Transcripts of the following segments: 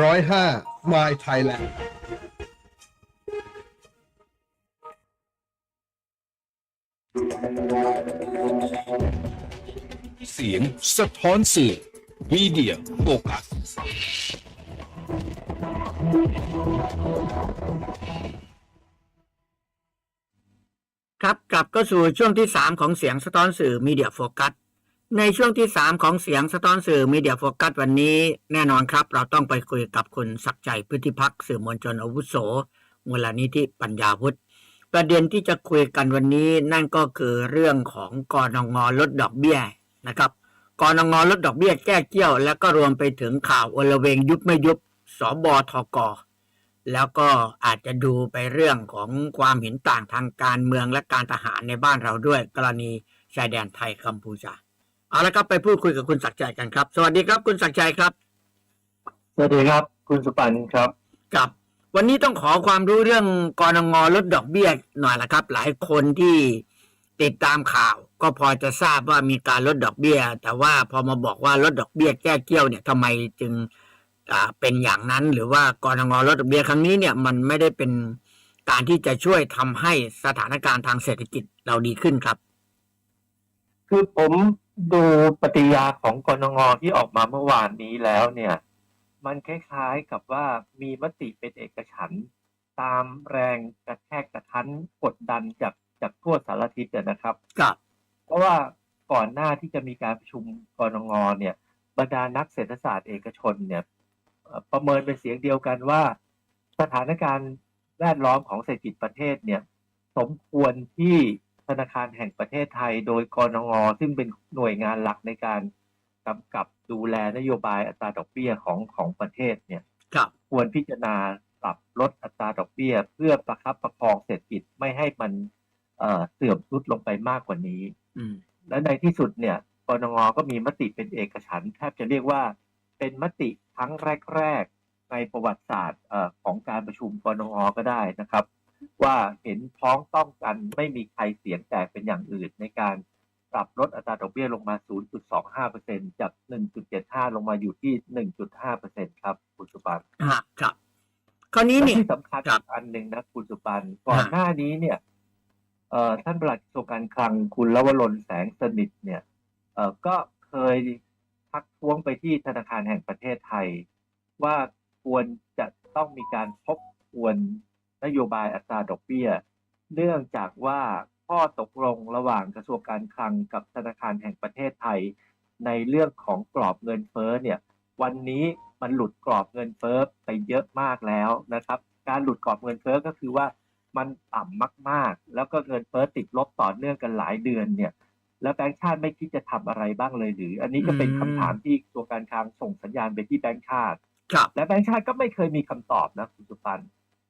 ร้อยห้า My Thailand เสียงสะท้อนสื่อมีเดียโฟกัสครับกลับก็สู่ช่วงที่ 3 ของเสียงสะท้อนสื่อมีเดียโฟกัส ในช่วงที่ 3 ของเสียงสะท้อนสื่อมีเดียโฟกัสวันนี้ แน่นอนครับ เราต้องไปคุยกับคุณศักดิ์ใจพฤติพักสื่อมวลชนอาวุโสมูลนิธิปัญญาพุทธประเด็นที่จะคุยกันวันนี้นั่นก็คือเรื่องของกอนงลดดอกเบี้ยนะครับกอนงลดดอกเบี้ยแก้เกี้ยว แล้วก็รวมไปถึงข่าวอลเวงยุบไม่ยุบสบทกแล้วก็อาจจะดูไปเรื่องของความเห็นต่างทางการเมืองและการทหารในบ้านเราด้วย กรณีชายแดนไทยกัมพูชา เอาละครับไปพูดคุยกับคุณศักดิ์ใจกันครับ สวัสดีครับคุณศักดิ์ใจครับ สวัสดีครับ คุณสุปันครับครับ วันนี้ต้องขอความรู้เรื่องกรงงลดดอกเบี้ยหน่อยละครับ หลายคนที่ติดตามข่าว ก็พอจะทราบว่ามีการลดดอกเบี้ย แต่ว่าพอมาบอกว่าลดดอกเบี้ยแก้เกี้ยวเนี่ยทำไมจึงอ่าเป็นอย่างนั้นหรือว่ากรงลดดอกเบี้ยครั้งนี้เนี่ยมันไม่ได้เป็นการที่จะช่วยทำให้สถานการณ์ทางเศรษฐกิจเราดีขึ้นครับ คือผม ดูปฏิยาของกรงงที่ออกมาเมื่อวานนี้แล้วเนี่ย มันคล้ายๆกับว่ามีมติเป็นเอกฉันท์ตามแรงกระแทกกระทันกดดันจากจากทั่วสารทิศอะนะครับครับเพราะว่าก่อนหน้าที่จะมีการประชุมกรงงเนี่ย บรรดานักเศรษฐศาสตร์เอกชนเนี่ยเอ่อประเมินเป็นเสียงเดียวกันว่า สถานการณ์แวดล้อมของเศรษฐกิจประเทศเนี่ย สมควรที่ ธนาคารแห่งประเทศไทย โดยกรงงซึ่งเป็นหน่วยงานหลักในการกำกับดูแลนโยบายอัตราดอกเบี้ยของของประเทศเนี่ยครับควรพิจารณาปรับลดอัตราดอกเบี้ย เพื่อประคับประคองเศรษฐกิจไม่ให้มันเอ่อเสื่อมทรุดลงไปมากกว่านี้อืมและในที่สุดเนี่ยกรงงก็มีมติเป็นเอกฉันท์แทบจะเรียกว่าเป็นมติครั้งแรก ๆ ในประวัติศาสตร์เอ่อของการประชุมกรงงก็ได้นะครับ ว่าเห็นพ้องต้องกันไม่มีใครเสียงแตกเป็นอย่างอื่นในการปรับลดอัตราดอกเบี้ยลงมา 0.25%จาก 1.75 ลงมาอยู่ที่ 1.5%ครับ คุณสุปันฮะครับ คราวนี้และเนี่ยที่สำคัญครับอีกอันหนึ่งนะคุณสุปันก่อนหน้านี้เนี่ยเอ่อท่านปลัดกระทรวงการคลังคุณลวรนแสงสนิทเนี่ยเอ่อก็เคยทักท้วงไปที่ธนาคารแห่งประเทศไทย ว่าควรจะต้องมีการทบทวน นโยบายอัตราดอกเบี้ย เนื่องจากว่าข้อตกลงระหว่างกระทรวงการคลังกับธนาคารแห่งประเทศไทย ในเรื่องของกรอบเงินเฟ้อเนี่ยวันนี้มันหลุดกรอบเงินเฟ้อไปเยอะมากแล้วนะครับ การหลุดกรอบเงินเฟ้อก็คือว่ามันต่ำมาก ๆ แล้วก็เงินเฟ้อติดลบต่อเนื่องกันหลายเดือนเนี่ย แล้วแบงก์ชาติไม่คิดจะทำอะไรบ้างเลยหรือ อันนี้ก็เป็นอืมคำถามที่ตัวการคลังส่งสัญญาณไปที่แบงก์ชาติครับและแบงก์ชาติก็ไม่เคยมีคำตอบนะคุณสุปัน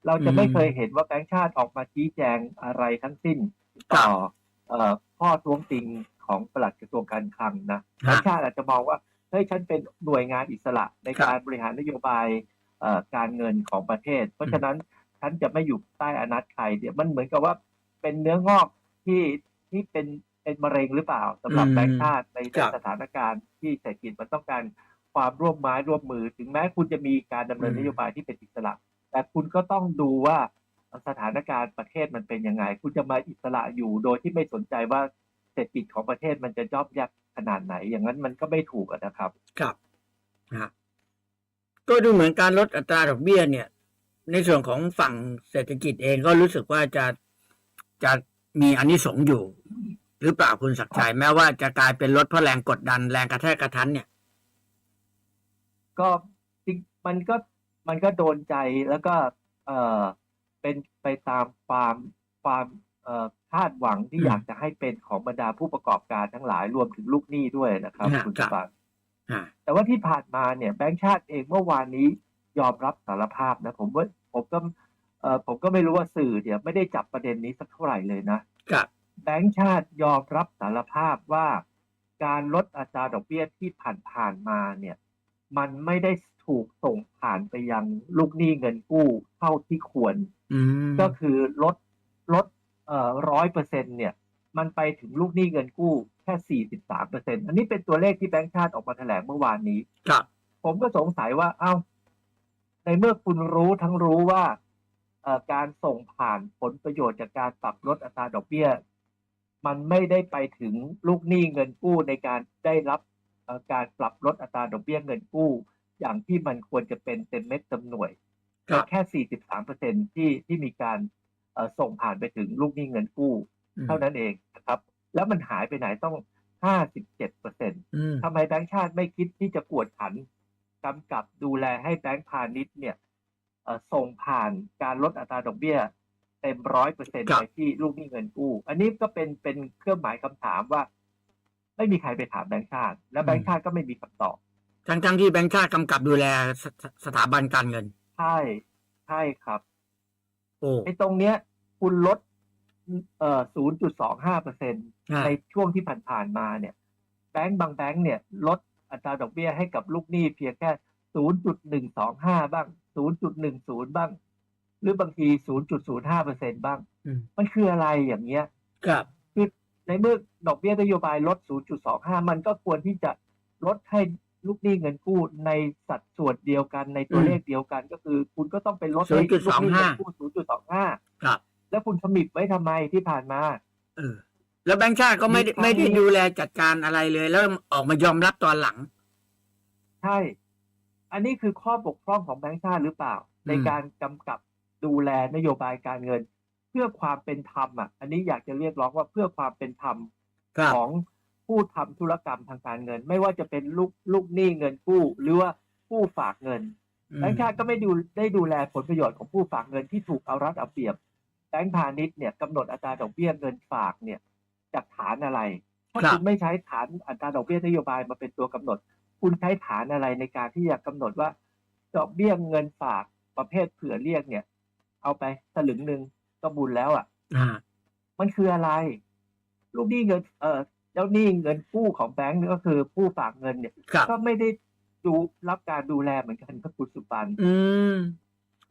เราจะอืมไม่เคยเห็นว่าแบงก์ชาติออกมาชี้แจงอะไรทั้งสิ้นต่อเอ่อข้อท้วงติงของปลัดกระทรวงการคลังนะแบงก์ชาติอาจจะมองว่าเฮ้ยฉันเป็นหน่วยงานอิสระในครับการบริหารนโยบายเอ่อการเงินของประเทศ เพราะฉะนั้นฉันจะไม่อยู่ใต้อนัตใครเนี่ยมันเหมือนกับว่าเป็นเนื้องอกที่ที่เป็นเป็นมะเร็งหรือเปล่าสำหรับอืมแบงก์ชาติในครับสถานการณ์ที่เศรษฐกิจมันต้องการความร่วมไม้ร่วมมือ ถึงแม้คุณจะมีการดำเนินนโยบายที่เป็นอิสระ แต่คุณก็ต้องดูว่าสถานการณ์ประเทศมันเป็นยังไง คุณจะมาอิสระอยู่โดยที่ไม่สนใจว่าเศรษฐกิจของประเทศมันจะย่อมยักขนาดไหน อย่างนั้นมันก็ไม่ถูกอะนะครับ ครับฮะก็ดูเหมือนการลดอัตราดอกเบี้ยเนี่ย ในส่วนของฝั่งเศรษฐกิจเองก็รู้สึกว่าจะจะมีอันนี้สงส์อยู่ หรือเปล่าคุณศักดิ์ชัยแม้ว่าจะกลายเป็นลดเพราะแรงกดดันแรงกระแทกกระทันเนี่ย ก็จริงมันก็ มันก็โดนใจแล้วก็เออเป็นไปตามความความเอ่อคาดหวังที่อืมอยากจะให้เป็นของบรรดาผู้ประกอบการทั้งหลายรวมถึงลูกหนี้ด้วยนะครับฮะคุณครัสุบปันอ่าแต่ว่าที่ผ่านมาเนี่ยแบงก์ชาติเองเมื่อวานนี้ยอมรับสารภาพนะ ผมว่าผมก็เออผมก็ไม่รู้ว่าสื่อเนี่ยไม่ได้จับประเด็นนี้สักเท่าไหร่เลยนะครับแบงก์ชาติยอมรับสารภาพว่าการลดอัตราดอกเบี้ยที่ผ่านๆมาเนี่ย มันไม่ได้ ถูกส่งผ่านไปยังลูกหนี้เงินกู้เท่าที่ควรอืมก็คือลดลดเอ่อร้อยเปอร์เซ็นเนี่ย มันไปถึงลูกหนี้เงินกู้แค่สี่สิบสามเปอร์เซ็นอันนี้เป็นตัวเลขที่แบงก์ชาติออกมาแถลงเมื่อวานนี้ครับผมก็สงสัยว่า เอ้า ในเมื่อคุณรู้ทั้งรู้ว่าเอ่อการส่งผ่านผลประโยชน์จากการปรับลดอัตราดอกเบี้ย มันไม่ได้ไปถึงลูกหนี้เงินกู้ในการได้รับเอ่อการปรับลดอัตราดอกเบี้ยเงินกู้ อย่างที่มันควรจะเป็นเต็มเม็ดเต็มหน่วยครับแค่ 43เปอร์เซ็นที่ที่มีการเอ่อส่งผ่านไปถึงลูกหนี้เงินกู้ เท่านั้นเองนะครับ แล้วมันหายไปไหนต้อง 57เปอร์เซ็นอืมทำไมแบงก์ชาติไม่คิดที่จะกวดขันกำกับดูแลให้แบงก์พาณิชย์เนี่ยเอ่อส่งผ่านการลดอัตราดอกเบี้ยเต็มร้อยเปอร์เซ็นครับไปที่ลูกหนี้เงินกู้ อันนี้ก็เป็นเป็นเครื่องหมายคำถามว่า ไม่มีใครไปถามแบงก์ชาติ และแบงก์ชาติก็ไม่มีคำตอบ ทั้งทั้งที่แบงค์ชาติกำกับดูแลสสสถาบันการเงิน ใช่ ใช่ครับ โอ้ไอ้ตรงเนี้ย คุณลดเอ่อ0.25เปอร์เซ็นอ่าในช่วงที่ผ่านๆมาเนี่ย แบงก์บางแบงก์เนี่ย ลดอัตราดอกเบี้ยให้กับลูกหนี้เพียงแค่0.125บ้าง0.10บ้าง หรือบางที0.05เปอร์เซ็นบ้างอืมมันคืออะไรอย่างเงี้ย ครับคือในเมื่อดอกเบี้ยนโยบายลด 0.25 มันก็ควรที่จะลดให้ ลูกหนี้เงินกู้ในสัดส่วนเดียวกันในตัวอืมเลขเดียวกัน ก็คือ คุณก็ต้องไปลดให้ลูกหนี้เงินกู้0.25ครับแล้วคุณขมิบไว้ทำไมที่ผ่านมา เออ แล้วแบงค์ชาติก็ไม่ได้มีครั้งไม่ได้นี้ดูแลจัดการอะไรเลย แล้วออกมายอมรับตอนหลัง ใช่ อันนี้คือข้อบกพร่องของแบงก์ชาติหรือเปล่า ในการกำกับดูแลนโยบายการเงิน เพื่อความเป็นธรรมอะ อันนี้อยากจะเรียกร้องว่าเพื่อความเป็นธรรมครับของ ผู้ทำธุรกรรมทางการเงิน ไม่ว่าจะเป็นลูกลูกหนี้เงินกู้ หรือว่าผู้ฝากเงินอืมแบงก์ชาติก็ไม่ดูได้ดูแลผลประโยชน์ของผู้ฝากเงินที่ถูกเอารัดเอาเปรียบแบงก์พาณิชย์เนี่ยกำหนดอัตราดอกเบี้ยเงินฝากเนี่ยจากฐานอะไร ถ้าครับคุณไม่ใช้ฐานอัตราดอกเบี้ยนโยบายมาเป็นตัวกำหนด คุณใช้ฐานอะไรในการที่จะกำหนดว่า ดอกเบี้ยเงินฝากประเภทเผื่อเรียกเนี่ย เอาไปสลึงหนึ่งก็บุญแล้วอะอ่ามันคืออะไร ลูกหนี้เงินเออ เจ้าหนี้เงินกู้ของแบงก์เนี่ยก็คือผู้ฝากเงินเนี่ยครับ ก็ไม่ได้ดูรับการดูแลเหมือนกันครับคุณสุปันอืม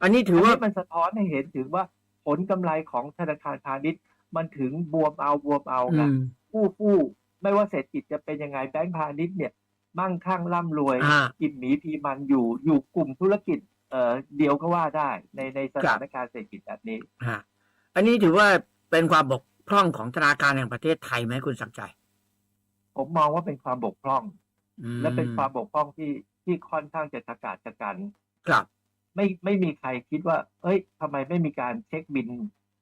อันนี้ถืออันว่านี้มันสะท้อนให้เห็นถึงว่าผลกำไรของธนาคารพาณิชย์ มันถึงบวมเอาบวมเอาอืกันมผู้กู้ไม่ว่าเศรษฐกิจจะเป็นยังไงแบงก์พาณิชย์เนี่ยมั่งคั่งร่ำรวย อ่า กินหมีพีมันอยู่อยู่กลุ่มธุรกิจเอ่อเดียวก็ว่าได้ในในสถานการณ์เศรษฐกิจแบบนี้ ฮะอันนี้ถือว่าเป็นความบกพร่องของธนาคารแห่งประเทศไทยไหมคุณสักดิ์ใจ ผมมองว่าเป็นความบกพร่องอืมและเป็นความบกพร่องที่ที่ค่อนข้างจะตะกาดตะกัน ครับ ไม่ไม่มีใครคิดว่า เอ้ยทำไมไม่มีการเช็คบิน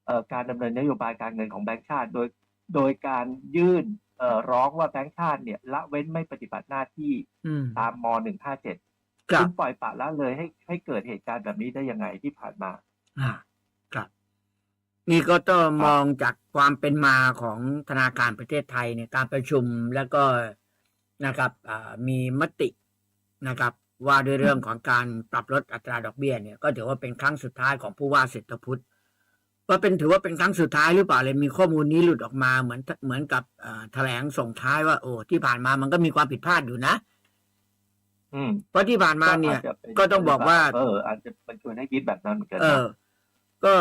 เอ่อการดำเนินนโยบายการเงินของแบงก์ชาติ โดยโดยการยื่นเอ่อร้องว่าแบงก์ชาติเนี่ยละเว้นไม่ปฏิบัติหน้าที่อืมตามม157ครัคุบณปล่อยปละละเลยให้ให้เกิดเหตุการณ์แบบนี้ได้ยังไงที่ผ่านมาอ่าครับ นี่ก็ต้องมองจากความเป็นมาของธนาคารประเทศไทยเนี่ยการประชุมแล้วก็นะครับอ่ามีมตินะครับ ว่าด้วยเรื่องของการปรับลดอัตราดอกเบี้ยเนี่ยก็ถือว่าเป็นครั้งสุดท้ายของผู้ว่าเศรษฐพุทธว่าเป็นถือว่าเป็นครั้งสุดท้ายหรือเปล่าเลยมีข้อมูลนี้หลุดออกมาเหมือนเหมือนกับอ่าแถลงส่งท้ายว่าโอ้ที่ผ่านมามันก็มีความผิดพลาดอยู่นะอืมเพราะที่ผ่านมาเนี่ยอาจจะป็ก็ต้องบอกว่า เอออาจจะมันชวนให้คิดแบบนั้นเหมือนกันเอนะอก็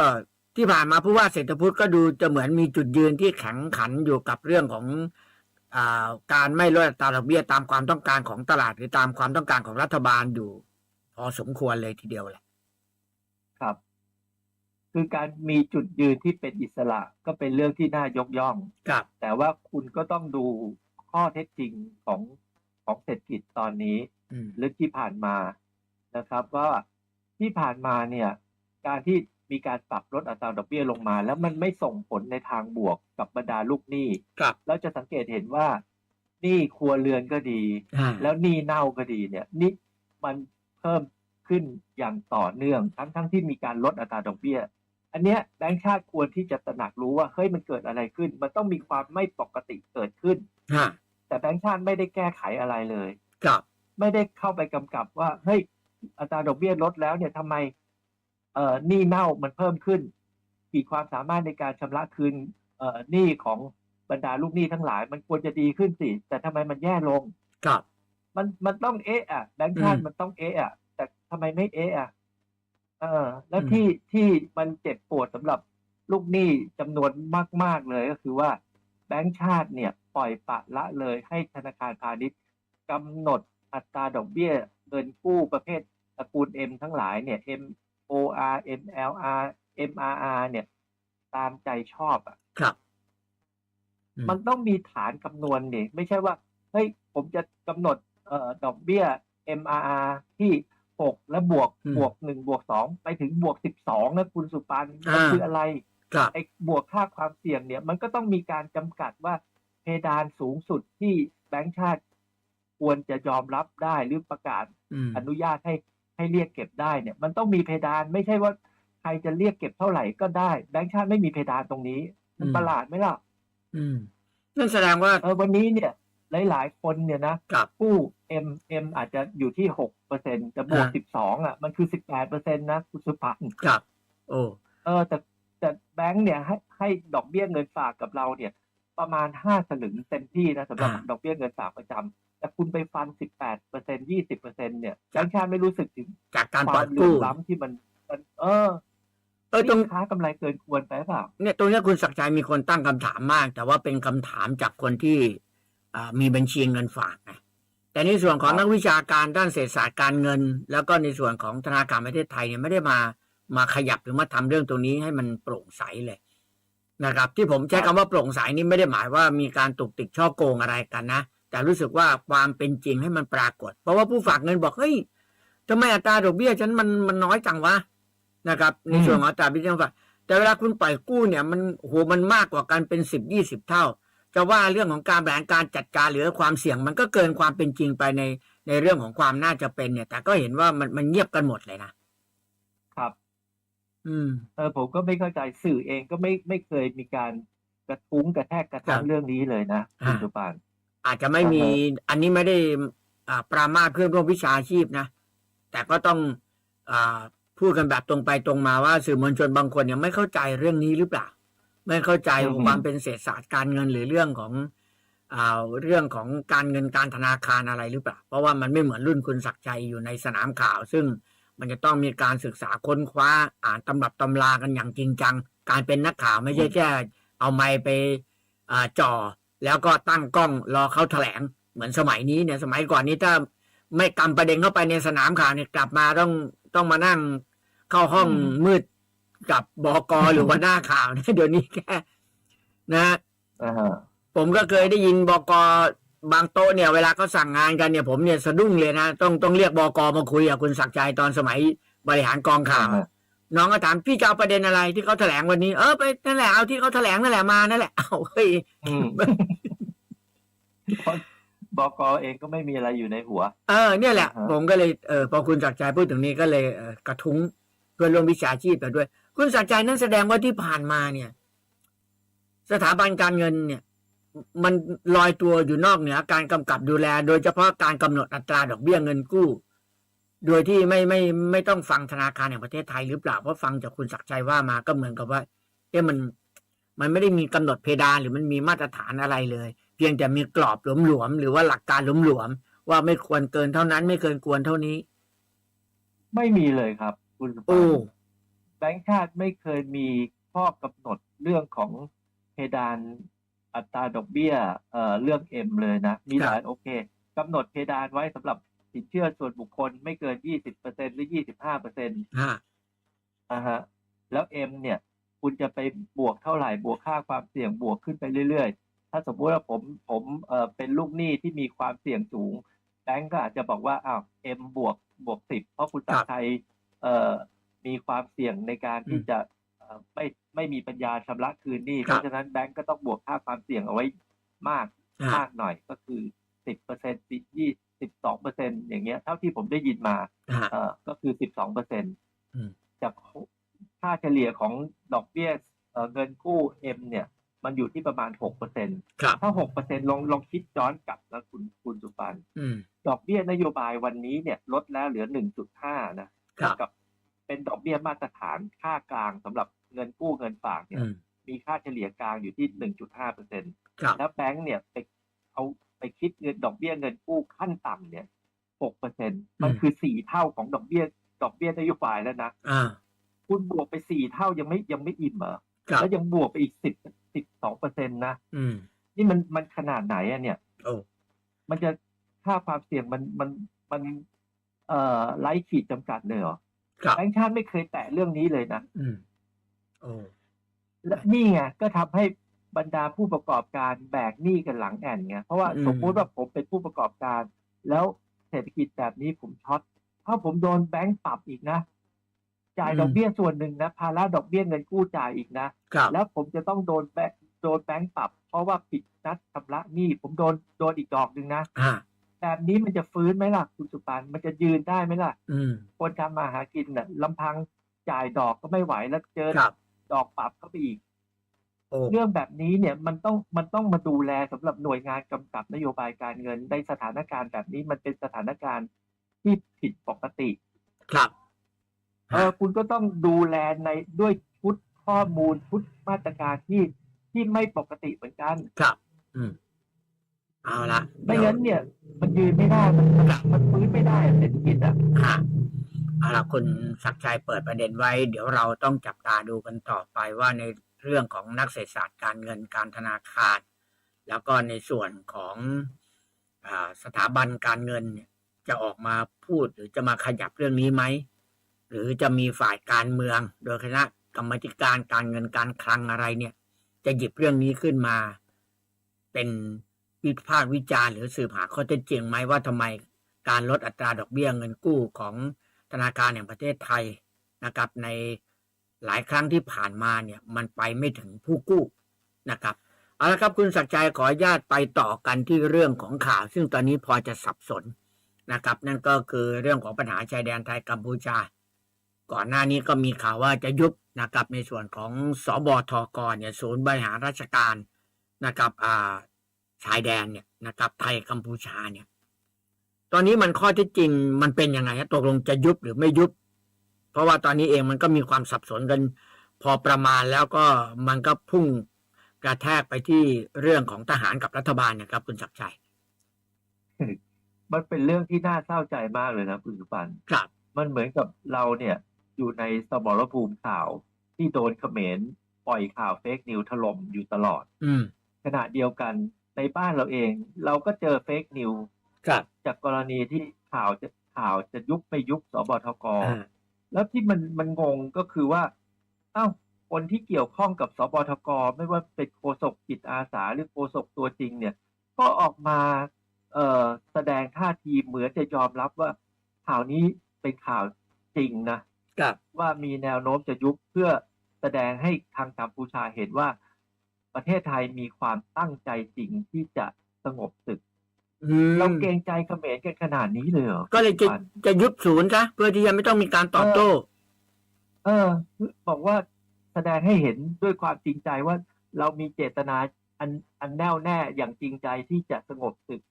ที่ผ่านมาผู้ว่าเศรษฐพุทธก็ดูจะเหมือนมีจุดยืนที่แข็งขันอยู่กับเรื่องของอ่าการไม่ลดอัตราดอกเบี้ยตามความต้องการของตลาดหรือตามความต้องการของรัฐบาลอยู่ พอสมควรเลยทีเดียวแหละครับ คือการมีจุดยืนที่เป็นอิสระก็เป็นเรื่องที่น่ายกย่องครับ แต่ว่าคุณก็ต้องดูข้อเท็จจริงของของเศรษฐกิจตอนนี้อืมหรือที่ผ่านมานะครับว่าที่ผ่านมาเนี่ย การที่ มีการปรับลดอัตราดอกเบี้ยลงมา แล้วมันไม่ส่งผลในทางบวกกับบรรดาลูกหนี้ครับแล้วจะสังเกตเห็นว่าหนี้ครัวเรือนก็ดีอ่าแล้วหนี้เน่าก็ดีเนี่ยนี่มันเพิ่มขึ้นอย่างต่อเนื่องทั้งทั้งที่มีการลดอัตราดอกเบี้ย อันเนี้ยแบงก์ชาติควรที่จะตระหนักรู้ว่าเฮ้ยมันเกิดอะไรขึ้น มันต้องมีความไม่ปกติเกิดขึ้นฮะแต่แบงก์ชาติไม่ได้แก้ไขอะไรเลยครับ ไม่ได้เข้าไปกำกับว่าเฮ้ยอัตราดอกเบี้ยลดแล้วเนี่ยทำไมเอ่อ หนี้เน่ามันเพิ่มขึ้นขีดความสามารถในการชำระคืนเอ่อหนี้ของบรรดาลูกหนี้ทั้งหลาย มันควรจะดีขึ้นสิ แต่ทำไมมันแย่ลงครับมันมันต้องเอะอะแบงค์ชาติอืมมันต้องเอะอะ แต่ทำไมไม่เอะอะเออ แล้วอืมที่ที่มันเจ็บปวดสำหรับลูกหนี้จำนวนมาก ๆเลยก็คือว่าแบงค์ชาติเนี่ย ปล่อยปละละเลยให้ธนาคารพาณิชย์กำหนดอัตราดอกเบี้ยเงินกู้ประเภทตระกูล M ทั้งหลายเนี่ย M O R M L R M R R เนี่ย ตามใจชอบอะ ครับอืมันต้องมีฐานคำนวณนี่ไม่ใช่ว่า เฮ้ย ผมจะกำหนดเอ่อดอกเบี้ย MRR ที่หกแล้วบวกอืมบวกหนึ่งบวกสองไปถึงบวกสิบสองนะคุณสุปันมันอ่าคืออะไรครับไอ้บวกค่าความเสี่ยงเนี่ย มันก็ต้องมีการจำกัดว่าเพดานสูงสุดที่แบงก์ชาติควรจะยอมรับได้หรือประกาศอืมอนุญาตให้ ให้เรียกเก็บได้เนี่ยมันต้องมีเพดานไม่ใช่ว่าใครจะเรียกเก็บเท่าไหร่ก็ได้แบงก์ชาติไม่มีเพดานตรงนี้มันอืมประหลาดไหมล่ะ อืมนั่นแสดงว่าเออวันนี้เนี่ยหลายๆคนเนี่ยนะครับกู้ M M อาจจะอยู่ที่หกเปอร์เซ็นแต่บวกอ่าสิบสองอะมันคือสิบแปดเปอร์เซ็นนะคุณสุพันธ์ครับ โอ้เออ แต่แต่แบงก์เนี่ยให้ให้ดอกเบี้ยเงินฝากกับเราเนี่ย ประมาณห้าสลึงเต็มที่นะสำหรับอ่าดอกเบี้ยเงินฝากประจำ แต่คุณไปฟันสิบแปดเปอร์เซ็นยี่สิบเปอร์เซ็นเนี่ยแบงก์ชาติไม่รู้สึกถึงจากการคปล่วาอยมเหลื่อกู้มล้ำที่มันมัน เออเออตรงนี่ค้ากำไรเกินควรไปเปล่าเนี่ยตรงเนี้ยคุณศักดิ์ชัยมีคนตั้งคำถามมาก แต่ว่าเป็นคำถามจากคนที่อ่ามีบัญชีเงินฝากนะแต่ในส่วนของครับนักวิชาการด้านเศรษฐศาสตร์การเงิน แล้วก็ในส่วนของธนาคารประเทศไทยเนี่ยไม่ได้มามาขยับหรือมาทำเรื่องตรงนี้ให้มันโปร่งใสเลยนะครับ ที่ผมใช้คำว่าโปร่งใสนี่ไม่ได้หมายว่ามีการตุกติกช่อโกงอะไรกันนะ แต่รู้สึกว่าความเป็นจริงให้มันปรากฏ เพราะว่าผู้ฝากเงินบอกเฮ้ยทำไมอัตราดอกเบี้ยฉันมันมันน้อยจังวะนะครับ ในส่วนของอัตราดอกเบี้ยฝากแต่เวลาคุณปล่อยกู้เนี่ย มันโหมันมากกว่ากันเป็นสิบยี่สิบเท่า จะว่าเรื่องของการบริหารการจัดการหรือความเสี่ยงมันก็เกินความเป็นจริงไปในในเรื่องของความน่าจะเป็นเนี่ย แต่ก็เห็นว่ามันมันเงียบกันหมดเลยนะครับ อืมเออผมก็ไม่เข้าใจสื่อเองก็ไม่ไม่เคยมีการกระทุ้งกระแทกกระครัทั่บงเรื่องนี้เลยนะคุณอ่าสุปาน อาจจะไม่มีอ่าฮอันนี้ไม่ได้อ่าปรามาสเพื่อนร่วมวิชาชีพนะ แต่ก็ต้องอาพูดกันแบบตรงไปตรงมาว่าสื่อมวลชนบางคนเนี่ยไม่เข้าใจเรื่องนี้หรือเปล่า ไม่เข้าใจความเป็นเศรษฐศาสตร์การเงินหรือเรื่องของอ่าเรื่องของการเงินการธนาคารอะไรหรือเปล่า เพราะว่ามันไม่เหมือนรุ่นคุณศักดิ์ชัยอยู่ในสนามข่าว ซึ่งมันจะต้องมีการศึกษาค้นคว้าอ่านตำรับตำรากันอย่างจริงจัง การเป็นนักข่าวไม่ใช่แค่เอาไมค์ไปอ่าจ่อ แล้วก็ตั้งกล้องรอเขาแถลง เหมือนสมัยนี้เนี่ย สมัยก่อนนี้ถ้าไม่กำประเด็นเข้าไปในสนามข่าวเนี่ยกลับมาต้องต้องมานั่งเข้าห้องมืดกับบอกหรือว่าหน้าข่าวเนี่ยเดี๋ยวนี้แค่นะอ่าฮะผมก็เคยได้ยินบอกบางโต๊ะเนี่ยเวลาเขาสั่งงานกันเนี่ยผมเนี่ยสะดุ้งเลยนะ ต้องต้องเรียกบอกมาคุยกับคุณศักดิ์ใจตอนสมัยบริหารกองข่าว น้องก็ถามพี่จะเอาประเด็นอะไรที่เขาแถลงวันนี้ เออไปนั่นแหละเอาที่เขาแถลงนั่นแหละมานั่นแหละเอาเฮ้ยอืมเพราะบอกเองก็ไม่มีอะไรอยู่ในหัว เออเนี่ยแหละอ่าฮะผมก็เลยเออพอคุณศักดิ์ใจพูดถึงนี้ก็เลยเออกระทุ้งเพื่อนร่วมวิชาชีพไปด้วย คุณศักดิ์ใจนั่นแสดงว่าที่ผ่านมาเนี่ย สถาบันการเงินเนี่ย มันลอยตัวอยู่นอกเหนือการกำกับดูแล โดยเฉพาะการกำหนดอัตราดอกเบี้ยเงินกู้ โดยที่ไม่ไม่ไม่ต้องฟังธนาคารแห่งประเทศไทยหรือเปล่าเพราะฟังจากคุณศักดิ์ใจว่ามาก็เหมือนกับว่าเอ๊ะมันมันไม่ได้มีกำหนดเพดานหรือมันมีมาตรฐานอะไรเลย เพียงแต่มีกรอบหลวมๆหรือว่าหลักการหลวมๆว่าไม่ควรเกินเท่านั้น ไม่เกินควรเท่านี้ ไม่มีเลยครับ คุณสุปาโอ้นแบงก์ชาติไม่เคยมีข้อกำหนดเรื่องของเพดานอัตราดอกเบี้ยเอ่อเรื่องเอ็มเลยนะ มีหลายโอเคกำหนดเพดานไว้สำหรับ สินเชื่อส่วนบุคคลไม่เกินยี่สิบเปอร์เซ็นหรือยี่สิบห้าเปอร์เซ็นฮะอ่าฮะ แล้วเอ็มเนี่ย คุณจะไปบวกเท่าไหร่บวกค่าความเสี่ยงบวกขึ้นไปเรื่อยๆ ถ้าสมมุติว่าผมผมเอ่อเป็นลูกหนี้ที่มีความเสี่ยงสูงแบงก์ก็อาจจะบอกว่าอ้าวเอ็มบวกบวกสิบเพราะคุณสักดิ์ชัยเอ่อมีความเสี่ยงในการที่จะเอ่อไม่ไม่มีปัญญาชำระคืนหนี้เพราะฉะนั้นแบงก์ก็ต้องบวกค่าความเสี่ยงเอาไว้มากฮะมากหน่อยก็คือสิบเปอร์เซ็นต์ยี่ สิบสองเปอร์เซ็นอย่างเงี้ย เท่าที่ผมได้ยินมาฮะเอ่อก็คือสิบสองเปอร์เซ็นอืมจากค่าเฉลี่ยของดอกเบี้ยเอ่อเงินกู้เอ็มเนี่ย มันอยู่ที่ประมาณหกเปอร์เซ็นครับถ้าหกเปอร์เซ็นลองลองคิดย้อนกลับนะคุณคุณสุปันอืมดอกเบี้ยนโยบายวันนี้เนี่ยลดแล้วเหลือหนึ่งจุดห้านะครับเท่ากับเป็นดอกเบี้ยมาตรฐานค่ากลางสำหรับเงินกู้เงินฝากเนี่ยอืมมีค่าเฉลี่ยกลางอยู่ที่หนึ่งจุดห้าเปอร์เซ็นครับแล้วแบงก์เนี่ยไปเอา ไปคิดเงินดอกเบี้ยเงินกู้ขั้นต่ำเนี่ยหกเปอร์เซ็นมันคือสี่เท่าของดอกเบี้ย ดอกเบี้ยนโยบายแล้วนะอ่าคุณบวกไปสี่เท่ายังไม่ยังไม่อิ่มเหรอครับแล้วยังบวกไปอีกสิบสิบสองเปอร์เซ็นต์นะอืมนี่มันมันขนาดไหนอะเนี่ยโอ้มันจะค่าความเสี่ยงมันมันมันเอ่อไร้ขีดจำกัดเลยเหรอครับแบงค์ชาติไม่เคยแตะเรื่องนี้เลยนะอืมโอ้และนี่ไงก็ทำให้ บรรดาผู้ประกอบการแบกหนี้กันหลังแอนไงเพราะว่าสมมุติว่าผมเป็นผู้ประกอบการ แล้วเศรษฐกิจแบบนี้ผมช็อตถ้าผมโดนแบงก์ปรับอีกนะจ่ายดอกเบี้ยส่วนหนึ่งนะภาระดอกเบี้ยเงินกู้จ่ายอีกนะครับแล้วผมจะต้องโดนแบงก์โดนแบงก์ปรับ เพราะว่าผิดนัดชำระหนี้ผมโดนโดนอีกดอกหนึ่งนะอ่าแบบนี้มันจะฟื้นไหมล่ะคุณสุปานมันจะยืนได้ไหมล่ะอืมคนทำมาหากินน่ะลำพังจ่ายดอกก็ไม่ไหวแล้วเจอครับดอกปรับเข้าไปอีกโอ้ เรื่องแบบนี้เนี่ยมันต้องมันต้องมาดูแลสำหรับหน่วยงานกำกับนโยบายการเงินในสถานการณ์แบบนี้มันเป็นสถานการณ์ที่ผิดปกติ ครับเออคุณก็ต้องดูแลในด้วยชุดข้อมูลชุดมาตรการที่ที่ไม่ปกติเหมือนกัน ครับ อืมเอาละไม่งั้นเนี่ย มันยืนไม่ได้มันมันมันฟื้นไม่ได้อะเศรษฐกิจอะฮะเอาละคุณศักดิ์ชัยเปิดประเด็นไว้ เดี๋ยวเราต้องจับตาดูกันต่อไปว่าใน เรื่องของนักเศรษฐศาสตร์การเงินการธนาคาร แล้วก็ในส่วนของอสถาบันการเงินจะออกมาพูดหรือจะมาขยับเรื่องนี้ไหมหรือจะมีฝ่ายการเมือง โดยคณะกรรมการการเงินการคลังอะไรเนี่ย จะหยิบเรื่องนี้ขึ้นมา เป็นวิพากษ์วิจารณ์หรือสืบหาข้อเท็จจริงไหมว่าทำไมการลดอัตราดอกเบี้ยเงินกู้ของธนาคารแห่งประเทศไทยนะครับใน หลายครั้งที่ผ่านมาเนี่ยมันไปไม่ถึงผู้กู้นะครับเอาละครับคุณศักดิ์ใจขออนุญาตไปต่อกันที่เรื่องของข่าว ซึ่งตอนนี้พอจะสับสนนะครับ นั่นก็คือเรื่องของปัญหาชายแดนไทยกัมพูชา ก่อนหน้านี้ก็มีข่าวว่าจะยุบนะครับในส่วนของสบทกเนี่ยศูนย์บริหารราชการนะครับอ่าชายแดนเนี่ยนะครับไทยกัมพูชาเนี่ย ตอนนี้มันข้อที่จริงมันเป็นยังไงตกลงจะยุบหรือไม่ยุบ เพราะว่าตอนนี้เองมันก็มีความสับสนกันพอประมาณแล้วก็มันก็พุ่งกระแทกไปที่เรื่องของทหารกับรัฐบาลนะครับ คุณศักดิ์ชัยมันเป็นเรื่องที่น่าเศร้าใจมากเลยนะคุณสุปันครับ มันเหมือนกับเราเนี่ย อยู่ในสมรภูมิข่าวที่โดนเขมรปล่อยข่าวเฟกนิวถล่มอยู่ตลอด อืมขณะเดียวกันในบ้านเราเอง เราก็เจอเฟกนิวครับจากกรณีที่ข่าวจะข่าวจะยุบไม่ยุบสบทกอ่า แล้วที่มันมันงงก็คือว่า เอ้าคนที่เกี่ยวข้องกับสบทกไม่ว่าเป็นโฆษกจิตอาสาหรือโฆษกตัวจริง เนี่ย ก็ออกมาเอ่อแสดงท่าทีเหมือนจะยอมรับว่า ข่าวนี้เป็นข่าวจริงนะครับว่ามีแนวโน้มจะยุบเพื่อแสดงให้ทางกัมพูชาเห็นว่า ประเทศไทยมีความตั้งใจจริงที่จะสงบศึก อืมเราเกรงใจเขมรกันขนาดนี้เลยเหรอ ก็เลยจะปานจะยุบศูนย์ซะเพื่อที่จะไม่ต้องมีการตอบโต้ เออ บอกว่าแสดงให้เห็นด้วยความจริงใจว่าเรามีเจตนาอันอันแน่วแน่อย่างจริงใจที่จะสงบศึก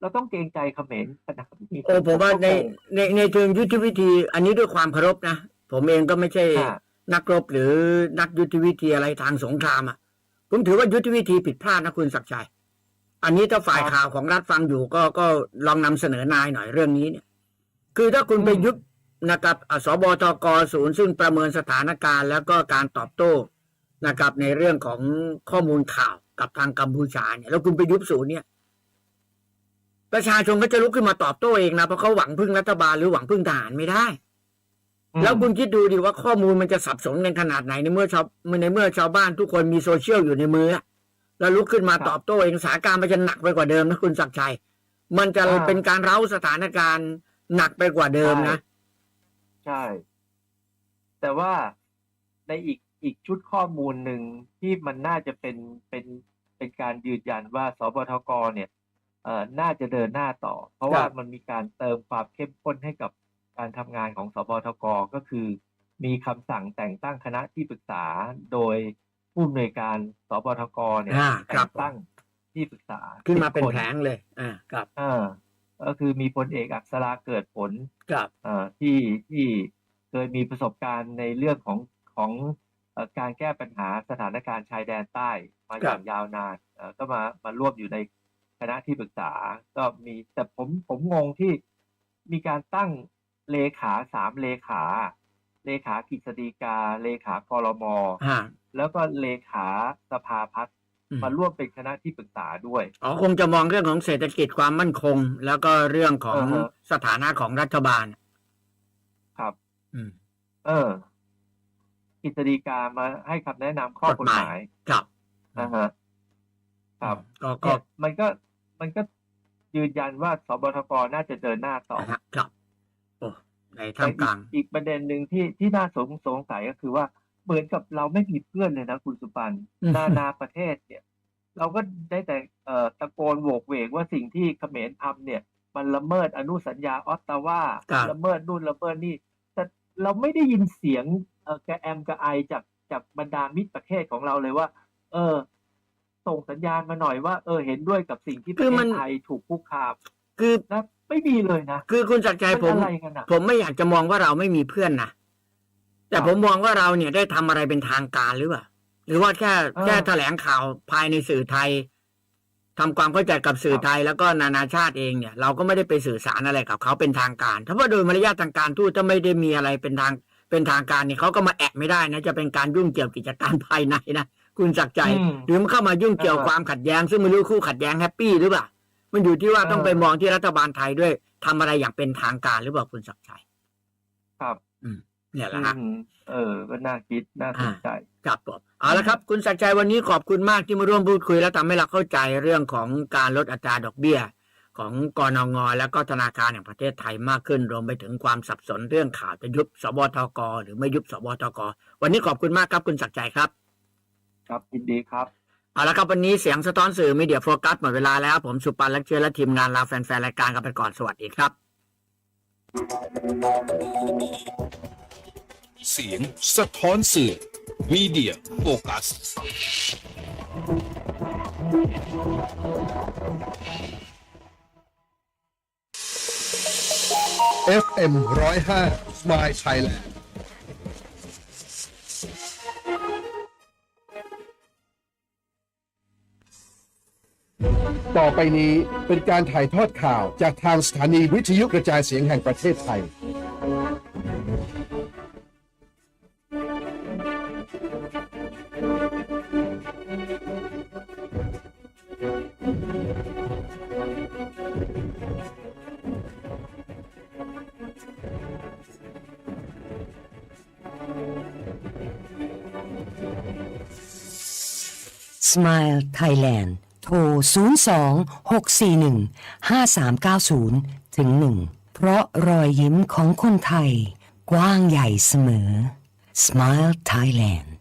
เราต้องเกรงใจเขมรขนาดนี้โอ้ผมว่าในในในเชิงยุทธวิธี อันนี้ด้วยความเคารพนะ ผมเองก็ไม่ใช่ค่ะนักรบหรือนักยุทธวิธีอะไรทางสงครามอะ ผมถือว่ายุทธวิธีผิดพลาดนะคุณศักดิ์ชัย อันนี้ถ้าฝ่ายข่าวของรัฐฟังอยู่ก็ก็ลองนำเสนอนายหน่อยเรื่องนี้เนี่ย คือถ้าคุณไปยุบนะครับอะสบทกศูนย์ซึ่งประเมินสถานการณ์ แล้วก็การตอบโต้นะครับ ในเรื่องของข้อมูลข่าวกับทางกัมพูชาเนี่ยแล้วคุณไปยุบศูนย์เนี่ย ประชาชนก็จะลุกขึ้นมาตอบโต้เองนะเพราะเขาหวังพึ่งรัฐบาลหรือหวังพึ่งทหารไม่ได้อืมแล้วคุณคิดดูดิว่าข้อมูลมันจะสับสนกันขนาดไหนในเมื่อชาวในเมื่อชาวบ้านทุกคนมีโซเชียลอยู่ในมืออะ แล้วลุกขึ้นมาตอบโต้เองสถานการณ์มันจะหนักไปกว่าเดิมนะคุณศักดิ์ชัย มันจะเป็นการเร้าสถานการณ์หนักไปกว่าเดิมนะ ใช่ แต่ว่าในอีกอีกชุดข้อมูลหนึ่งที่มันน่าจะเป็นเป็นเป็นการยืนยันว่าสบทกเนี่ยเอ่อน่าจะเดินหน้าต่อ เพราะว่าครับมันมีการเติมความเข้มข้นให้กับการทำงานของสบทกก็คือ มีคำสั่งแต่งตั้งคณะที่ปรึกษาโดย ผู้อำนวยการสบทกเนี่ยอ่าคแต่รับงตั้งที่ปรึกษาขึ้นมาเป็น10คแผงเลย อ่าครับอ่าก็คือมีพลเอกอักษราเกิดผล ครับ เอ่อที่ที่เคยมีประสบการณ์ในเรื่องของของเอ่อการแก้ปัญหาสถานการณ์ชายแดนใต้มาอย่างยาวนานเอ่อก็มามาร่วมอยู่ในคณะที่ปรึกษา ก็มีแต่ผมผมงงที่มีการตั้งเลขาสามเลขา เลขากฤษฎีกา เลขากรมอ่าแล้วก็เลขาสภาพัฒน์อืมมาร่วมเป็นคณะที่ปรึกษาด้วย อ๋อ คงจะมองเรื่องของเศรษฐกิจความมั่นคง แล้วก็เรื่องของอ่าฮะสถานะของรัฐบาล ครับ อืม เออกิจดีกามาให้คำแนะนำข้อกกฎฎหหมายมาย ครับนะฮะ ครับ ก็ก็เนี่ยมันก็มันก็ยืนยันว่าสบทกน่าจะเดินหน้าต่อนะฮะครับโอ้ ในแต่ท่ามอีกลากงอีกประเด็นหนึ่งที่ที่น่าสงสงสัยก็คือว่าเหมือนกับเราไม่มีเพื่อนเลยนะคุณสุปันอืมนานาประเทศเนี่ย เราก็ได้แต่เอ่อตะโกนโหวกเวกว่าสิ่งที่เขมรทำเนี่ย มันละเมิดอนุสัญญาออตตาวาครับละเมิดนู่นละเมิดนี่ แต่เราไม่ได้ยินเสียงเอ่อกระแอมกระไอจากจากบรรดามิตรประเทศของเราเลยว่า เออ ส่งสัญญาณมาหน่อยว่า เออเห็นด้วยกับสิ่งที่ประคือเทมัศนไทยถูกคุกคามคือนะ ไม่มีเลยนะคือคุณจักรใจเป็นผมอะไรกันอะผมไม่อยากจะมองว่าเราไม่มีเพื่อนนะแต่ครับผมมองว่าเราเนี่ยได้ทำอะไรเป็นทางการหรือเปล่าหรือว่าแค่เออแค่แถลงข่าวภายในสื่อไทยทำความเข้าใจกับสื่อครับไทยแล้วก็นานาชาติเองเนี่ย เราก็ไม่ได้ไปสื่อสารอะไรกับเขาเป็นทางการ ถ้าว่าโดยมารยาททางการทูตถ้าไม่ได้มีอะไรเป็นทางเป็นทางการเนี่ยเขาก็มาแอะไม่ได้นะจะเป็นการยุ่งเกี่ยวกิจการภายในนะคุณจักรใจอืมหรือมันเข้ามายุ่งเกี่ยวเออความขัดแย้ง ซึ่งไม่รู้คู่ขัดแย้งแฮปปี้หรือเปล่า มันอยู่ที่ว่าเออต้องไปมองที่รัฐบาลไทยด้วยทำอะไรอย่างเป็นทางการหรือเปล่าคุณศักดิ์ชัยครับเนี่ยแหละฮะอืมเออ ก็น่าคิดน่าสนใจครับผมเอาละครับ คุณศักดิ์ชัยวันนี้ขอบคุณมากที่มาร่วมพูดคุย และทำให้เราเข้าใจเรื่องของการลดอัตราดอกเบี้ย ของกนงและก็ธนาคารแห่งประเทศไทยมากขึ้นรวมไปถึงความสับสนเรื่องข่าวจะยุบสบทก หรือไม่ยุบสบทก วันนี้ขอบคุณมากครับ คุณศักดิ์ชัยครับ ครับยินดีครับ เอาละครับวันนี้เสียงสะท้อนสื่อมีเดียโฟกัสหมดเวลาแล้วผมสุปันและเชื้อและทีมงานลาแฟนๆรายการกันไปก่อนสวัสดีครับ เสียงสะท้อนสื่อ Media Focus FM 105 Smile Thailand ต่อไปนี้เป็นการถ่ายทอดข่าวจากทางสถานีวิทยุกระจายเสียงแห่งประเทศไทย Smile Thailand โทร 02 641 5390 ถึง 1 เพราะรอยยิ้มของคนไทย กว้างใหญ่เสมอ Smile Thailand